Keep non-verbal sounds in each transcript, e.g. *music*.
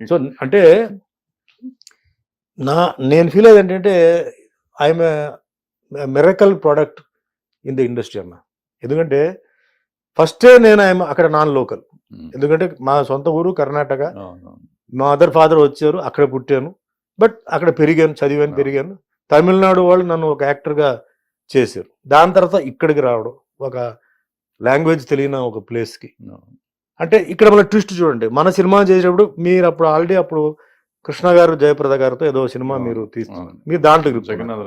So అంటే నా నేను ఫీల్ అయ్యేది ఏంటంటే I'm miracle product in the industry అన్న ఎందుకంటే ఫస్టే నేను ఐఎమ్ అక్కడ నాన్ లోకల్ ఉమ్. ఎందుకంటే మా సొంత ఊరు కర్ణాటక. మా మదర్ ఫాదర్ వచ్చారు అక్కడ పుట్టాను బట్ అక్కడ పెరిగాను చదివాను. పెరిగాను తమిళనాడు వాళ్ళు నన్ను ఒక యాక్టర్గా చేశారు దాని తర్వాత ఇక్కడికి రావడం ఒక లాంగ్వేజ్ తెలియని ఒక ప్లేస్కి. అంటే ఇక్కడ మన ట్విస్ట్ చూడండి మన సినిమా చేసేటప్పుడు మీరు అప్పుడు ఆల్రెడీ అప్పుడు కృష్ణ గారు జయప్రద గారితో ఏదో సినిమా మీరు తీస్తున్నారు. మీరు దాంట్లో ఇరుక్కున్నారు.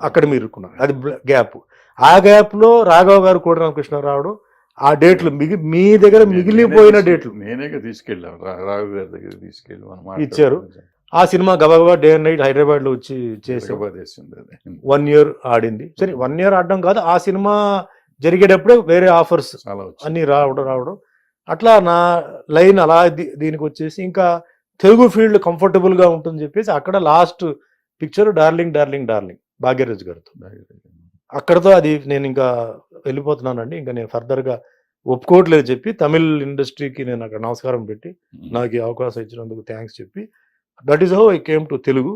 అక్కడ మీరు ఇరుక్కున్నారు అది గ్యాప్ ఆ గ్యాప్లో రాఘవ్ గారు కూడా రామకృష్ణ రావడం ఆ డేట్లు మిగి మీ దగ్గర మిగిలిపోయిన డేట్లు నేనే తీసుకెళ్ళాను రా- రాఘు గారి దగ్గర తీసుకెళ్ళి. ఇచ్చారు. ఆ సినిమా గబగబా డే అండ్ నైట్ హైదరాబాద్లో వచ్చి చేసాం. వన్ ఇయర్ ఆడింది సరే వన్ ఇయర్ ఆడడం కాదు ఆ సినిమా జరిగేటప్పుడే వేరే ఆఫర్స్. అన్ని రావడం రావడం అట్లా నా లైన్ అలా దీనికి వచ్చేసి ఇంకా తెలుగు ఫీల్డ్ కంఫర్టబుల్గా ఉంటుంది చెప్పేసి అక్కడ last picture darling darling darling Bhagyaraj గారితో. అక్కడతో అది నేను ఇంకా వెళ్ళిపోతున్నానండి. ఇంకా నేను ఫర్దర్గా ఒప్పుకోవట్లేదు చెప్పి తమిళ్ ఇండస్ట్రీకి నేను అక్కడ నమస్కారం పెట్టి. నాకు ఈ అవకాశం ఇచ్చినందుకు థ్యాంక్స్ చెప్పి that is how I came to Telugu.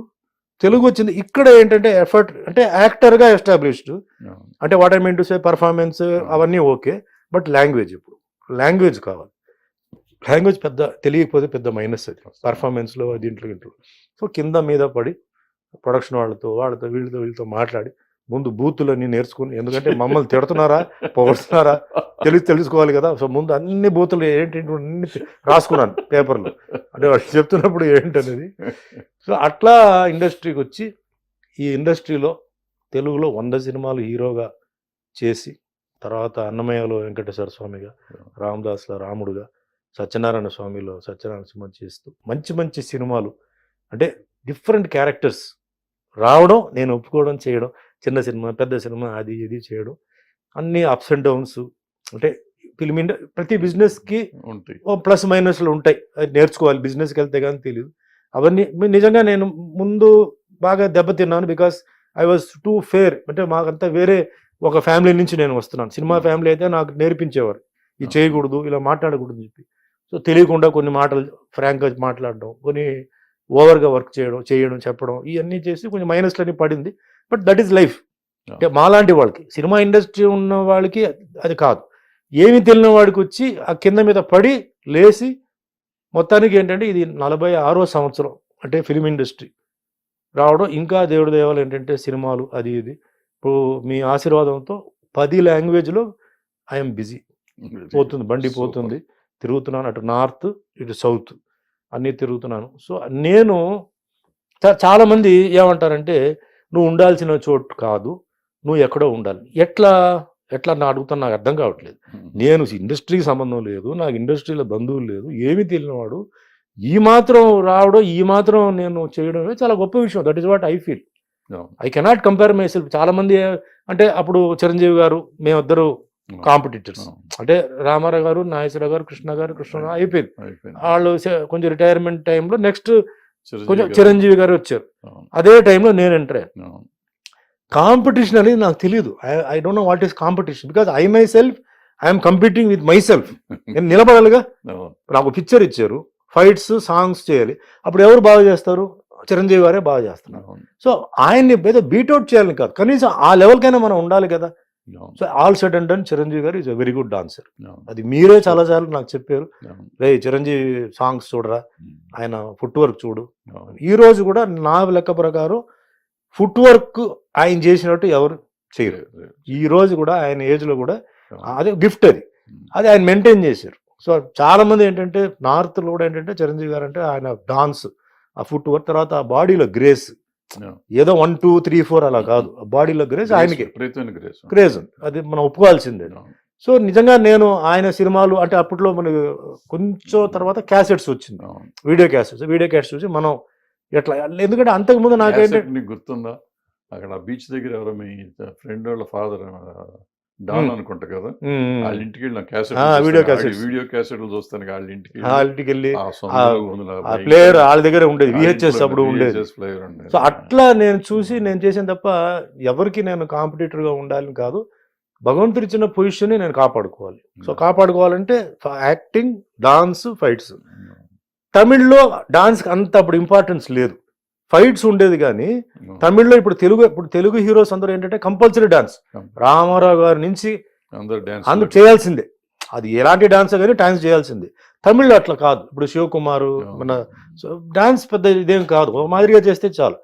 Telugu వచ్చింది. ఇక్కడ ఏంటంటే ఎఫర్ట్ అంటే యాక్టర్గా ఎస్టాబ్లిష్డ్. అంటే what I mean to say performance అవన్నీ ఓకే బట్ లాంగ్వేజ్ ఇప్పుడు. లాంగ్వేజ్ కావాలి. లాంగ్వేజ్ పెద్ద తెలియకపోతే పెద్ద మైనస్ అది. పర్ఫార్మెన్స్లో దీంట్లో ఇంట్లో సో కింద మీద పడి ప్రొడక్షన్ వాళ్ళతో వాళ్ళతో వీళ్ళతో వీళ్ళతో మాట్లాడి ముందు బూతులన్నీ నేర్చుకుని ఎందుకంటే మమ్మల్ని తిడుతున్నారా పొగడుతున్నారా తెలిసి తెలుసుకోవాలి కదా. సో ముందు అన్ని బూతులు ఏంటి అన్ని రాసుకున్నాను పేపర్లో. అంటే వాళ్ళు చెప్తున్నప్పుడు ఏంటనేది. సో అట్లా ఇండస్ట్రీకి వచ్చి ఈ ఇండస్ట్రీలో తెలుగులో వంద సినిమాలు హీరోగా చేసి తర్వాత అన్నమయ్యలో వెంకటేశ్వర స్వామిగా రామదాస్లో రాముడుగా సత్యనారాయణ స్వామిలో సత్యనారాయణ సినిమా చేస్తూ మంచి మంచి సినిమాలు. అంటే డిఫరెంట్ క్యారెక్టర్స్. రావడం నేను ఒప్పుకోవడం చేయడం చిన్న సినిమా పెద్ద సినిమా అది ఇది చేయడం. అన్ని అప్స్ అండ్ డౌన్స్ అంటే ఫిల్మ్ ఇండ ప్రతి బిజినెస్కి ఉంటాయి. ఓ ప్లస్ మైనస్లు ఉంటాయి. అది నేర్చుకోవాలి బిజినెస్కి వెళ్తే కానీ తెలియదు అవన్నీ నిజంగా నేను ముందు బాగా దెబ్బతిన్నాను because I was too fair అంటే మాకంతా వేరే ఒక ఫ్యామిలీ నుంచి నేను వస్తున్నాను. Cinema Hmm. ఫ్యామిలీ అయితే నాకు నేర్పించేవారు. ఇది Ah. చేయకూడదు ఇలా మాట్లాడకూడదు అని చెప్పి. సో తెలియకుండా కొన్ని మాటలు ఫ్రాంక్గా మాట్లాడడం కొన్ని ఓవర్గా వర్క్ చేయడం చేయడం చెప్పడం ఇవన్నీ చేసి కొంచెం మైనస్లని పడింది. బట్ దట్ ఈస్ లైఫ్ అంటే మాలాంటి వాళ్ళకి సినిమా ఇండస్ట్రీ ఉన్న వాళ్ళకి అది కాదు. ఏమి తెలియని వాడికి వచ్చి ఆ కింద మీద పడి లేచి మొత్తానికి ఏంటంటే ఇది నలభై ఆరో సంవత్సరం అంటే ఫిలిం ఇండస్ట్రీ రావడం ఇంకా దేవుడి దేవాలు ఏంటంటే సినిమాలు అది ఇది. ఇప్పుడు మీ ఆశీర్వాదంతో పది లాంగ్వేజ్లో ఐఎమ్ బిజీ పోతుంది బండి. పోతుంది తిరుగుతున్నాను. అటు నార్త్ ఇటు సౌత్ అన్నీ తిరుగుతున్నాను. సో నేను చా- చాలా మంది ఏమంటారంటే నువ్వు ఉండాల్సిన చోటు కాదు నువ్వు ఎక్కడో ఉండాలి. ఎట్లా ఎట్లా నా అడుగుతాను నాకు అర్థం కావట్లేదు. నేను ఇండస్ట్రీకి సంబంధం లేదు నాకు ఇండస్ట్రీలో బంధువులు లేదు ఏమీ తెలియనివాడు ఈ మాత్రం రావడం ఈ మాత్రం నేను చేయడమే చాలా గొప్ప విషయం. That is what I feel. I cannot compare myself చాలా మంది అంటే అప్పుడు చిరంజీవి గారు మేమిద్దరు కాంపిటీటర్స్. అంటే రామారావు గారు నాగేశ్వరరావు గారు కృష్ణ గారు కృష్ణ అయిపోయింది. వాళ్ళు కొంచెం రిటైర్మెంట్ టైంలో నెక్స్ట్ చిరంజీవి కొంచెం గారు. చిరంజీవి గారు వచ్చారు. అదే టైంలో నేను ఎంటర్ అయ్యాను. కాంపిటీషన్ అనేది నాకు తెలియదు I don't know what is competition because I myself I'm competing with myself నేను నిలబడాలిగా. నాకు పిక్చర్ ఇచ్చారు. ఫైట్స్ సాంగ్స్ చేయాలి. అప్పుడు ఎవరు బాగా చేస్తారు? చిరంజీవి గారే బాగా చేస్తున్నారు. సో ఆయన్ని ఏదో బీట్అవుట్ చేయాలని కాదు. కనీసం ఆ లెవెల్కైనా మనం ఉండాలి కదా. So all said and done Chiranjeevi garu is a very good dancer. అది మీరే చాలాసార్లు నాకు చెప్పారు. రే చిరంజీవి సాంగ్స్ చూడరా? ఆయన ఫుట్ వర్క్ చూడు. ఈ రోజు కూడా నా లెక్క ప్రకారం ఫుట్ వర్క్ ఆయన చేసినట్టు ఎవరు చేయరు. ఈ రోజు కూడా ఆయన ఏజ్లో కూడా అదే గిఫ్ట్ అది. అది ఆయన మెయింటైన్ చేశారు. సో చాలా మంది ఏంటంటే నార్త్లో కూడా ఏంటంటే చిరంజీవి గారు అంటే ఆయన డాన్స్ ఆ ఫుట్ వర్క్ తర్వాత ఆ బాడీలో గ్రేస్. ఏదో వన్ టూ త్రీ ఫోర్ అలా కాదు. ఆ బాడీలో గ్రేస్ ఆయనకి. క్రేజ్ అది మనం ఒప్పుకోవాల్సిందే. సో నిజంగా నేను ఆయన సినిమాలు అంటే అప్పట్లో మనకి కొంచెం తర్వాత క్యాసెట్స్ వచ్చింది. వీడియో క్యాసెట్స్ వీడియో క్యాసెట్స్ చూసి మనం ఎట్లా ఎందుకంటే అంతకుముందు Cassette నీకు గుర్తుందా? అక్కడ బీచ్ దగ్గర ఎవరో మీ ఫ్రెండ్ వాళ్ళ ఫాదర్ డాన్. అనుకుంటా కదా. వాళ్ళ ఇంటికి వెళ్ళి క్యాసెట్. వీడియో క్యాసెట్లు చూస్తాను వాళ్ళ ఇంటికి ఆ ఇంటికి వెళ్ళి ప్లేయర్ వాళ్ళ దగ్గర ఉండేది. విహెచ్ఎస్ అప్పుడు ఉండేది. Player ఉండేది. సో అట్లా నేను చూసి నేను చేసాను తప్ప ఎవరికి నేను కాంపిటీటర్గా ఉండాలని కాదు. భగవంతుడు ఇచ్చిన పొజిషన్ నేను కాపాడుకోవాలి. So Hmm. కాపాడుకోవాలంటే యాక్టింగ్ డాన్స్ ఫైట్స్ తమిళ్ళో డాన్స్ అంత అప్పుడు ఇంపార్టెన్స్ లేదు. ఫైట్స్ ఉండేది కానీ తమిళ్ళో ఇప్పుడు తెలుగు ఇప్పుడు తెలుగు హీరోస్ అందరూ ఏంటంటే కంపల్సరీ డాన్స్. రామారావు గారి నుంచి అందరు చేయాల్సిందే. అది ఎలాంటి డాన్స్ కానీ డాన్స్ చేయాల్సిందే. తమిళ్ళో అట్లా కాదు. ఇప్పుడు శివకుమారు మన డాన్స్ పెద్ద ఇదేం కాదు. మాదిరిగా చేస్తే చాలు.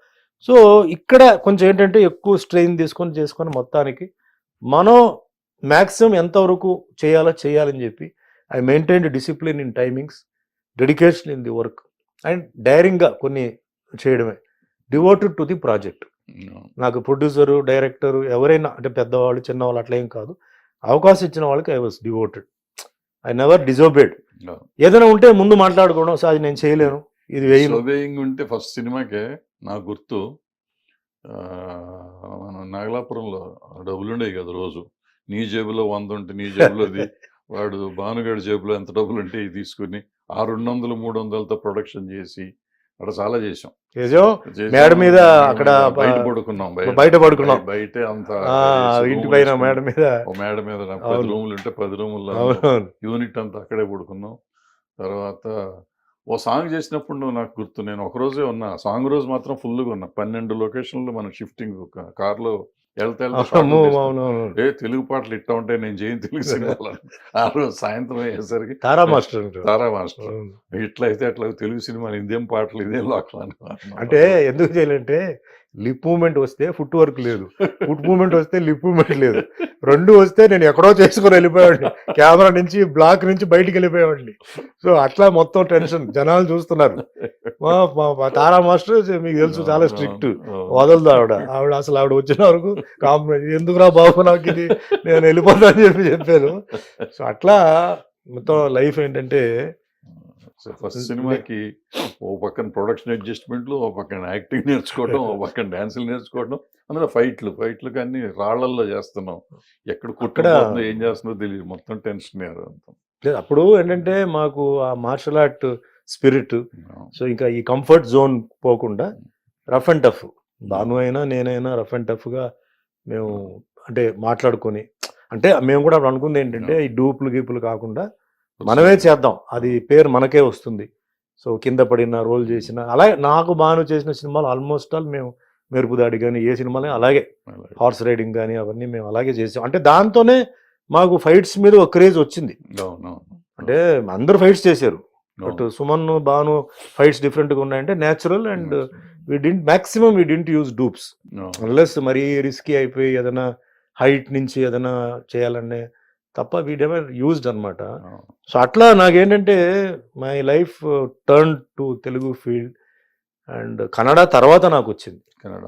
సో ఇక్కడ కొంచెం ఏంటంటే ఎక్కువ స్ట్రెయిన్ తీసుకొని చేసుకొని మొత్తానికి మనం మ్యాక్సిమం ఎంతవరకు చేయాలో చేయాలని చెప్పి I maintain discipline in timings dedication in the work and డైరింగ్గా కొన్ని చేయడమే. డివోటెడ్ టు ది ప్రాజెక్ట్ నాకు ప్రొడ్యూసరు డైరెక్టరు ఎవరైనా అంటే పెద్దవాళ్ళు చిన్నవాళ్ళు అట్లా ఏం కాదు. అవకాశం ఇచ్చిన వాళ్ళకి I was devoted I never disobeyed ఏదైనా ఉంటే ముందు మాట్లాడుకోవడం సార్ అది నేను చేయలేను. ఇది సోబేయింగ్ ఉంటే ఫస్ట్ సినిమాకే నాకు గుర్తు మన నాగలాపురంలో డబ్బులు ఉండేవి కదా రోజు. నీ జేబులో వంద ఉంటే నీ జేబులోది *laughs* వాడు భానుగాడి జేబులో ఎంత డబ్బులు ఉంటే తీసుకుని ఆ రెండు వందలు మూడు వందలతో ప్రొడక్షన్ చేసి అక్కడ చాలా చేసాం. మేడ మీద అక్కడ బయట పడుకున్నాం బయట. పడుకున్నాం. బయటే అంత ఇంటి పైన మేడ మీద. ఓ మేడ మీద పది. రూములు ఉంటే పది రూముల్లో యూనిట్ అంతా అక్కడే పడుకున్నాం. తర్వాత ఓ సాంగ్ చేసినప్పుడు నాకు గుర్తు నేను ఒక రోజే ఉన్నా సాంగ్ రోజు మాత్రం ఫుల్గా ఉన్నా పన్నెండు లొకేషన్లు మన షిఫ్టింగ్ కార్లో వెళ్తే. ఏ తెలుగు పాటలు ఇట్టా ఉంటే నేను చేయను తెలుగు సినిమాలు ఆ రోజు సాయంత్రం అయ్యేసరికి తారా మాస్టర్. తారా మాస్టర్. ఇట్లా అయితే అట్లా తెలుగు సినిమాలు ఇదేం పాటలు ఇదేం లోకల్ అంటే ఎందుకు చేయాలంటే లిప్ మూమెంట్ వస్తే ఫుట్ వర్క్ లేదు. ఫుట్ మూమెంట్ వస్తే లిప్ మూమెంట్ లేదు. రెండు వస్తే నేను ఎక్కడో చేసుకుని వెళ్ళిపోయాడిని కెమెరా నుంచి బ్లాక్ నుంచి బయటికి వెళ్ళిపోయేవాడిని. సో అట్లా మొత్తం టెన్షన్. జనాలు చూస్తున్నారు. మా తారా మాస్టర్ మీకు తెలుసు చాలా స్ట్రిక్ట్. వదలదు ఆవిడ. ఆవిడ అసలు ఆవిడ వచ్చిన వరకు కాంప్రమైజ్ ఎందుకురా బాబు నాకు ఇది? నేను వెళ్ళిపోతా అని చెప్పి చెప్పాను సో అట్లా మొత్తం లైఫ్ ఏంటంటే ఫస్ట్ సినిమాకి ఓ పక్కన ప్రొడక్షన్ అడ్జస్ట్మెంట్లు ఓ పక్కన యాక్టింగ్ నేర్చుకోవడం ఓ పక్కన డాన్సులు నేర్చుకోవడం అందులో ఫైట్లు ఫైట్లు కానీ రాళ్ళల్లో చేస్తున్నాం. ఎక్కడ కుట్టుకుంటుందో ఏం చేస్తుందో తెలియదు. మొత్తం టెన్షన్ లేదు, అప్పుడు ఏంటంటే మాకు ఆ మార్షల్ ఆర్ట్ స్పిరిట్ సో ఇంకా ఈ కంఫర్ట్ జోన్ పోకుండా రఫ్ అండ్ టఫ్ భాను అయినా నేనైనా రఫ్ అండ్ టఫ్గా మేము అంటే మాట్లాడుకొని అంటే మేము కూడా అప్పుడు అనుకుంది ఏంటంటే ఈ డూపులు గీపులు కాకుండా మనమే చేద్దాం. అది పేరు మనకే వస్తుంది. సో కింద పడిన రోల్ చేసిన అలాగే నాకు భాను చేసిన సినిమాలు ఆల్మోస్ట్ ఆల్ మేము మెరుపు దాడి కానీ ఏ సినిమాలు అలాగే. హార్స్ రైడింగ్ కానీ అవన్నీ మేము అలాగే చేసాం. అంటే దాంతోనే మాకు ఫైట్స్ మీద ఒక క్రేజ్ వచ్చింది. అంటే అందరూ ఫైట్స్ చేశారు. బట్ సుమన్ భాను ఫైట్స్ డిఫరెంట్గా ఉన్నాయంటే natural and we didn't maximum we didn't use dupes unless మరీ రిస్కీ అయిపోయి ఏదైనా హైట్ నుంచి ఏదైనా చేయాలనే తప్ప వీ డెవర్ యూజ్డ్ అనమాట సో అట్లా నాకేంటంటే my life turn to Telugu field and Kannada తర్వాత నాకు వచ్చింది కన్నడ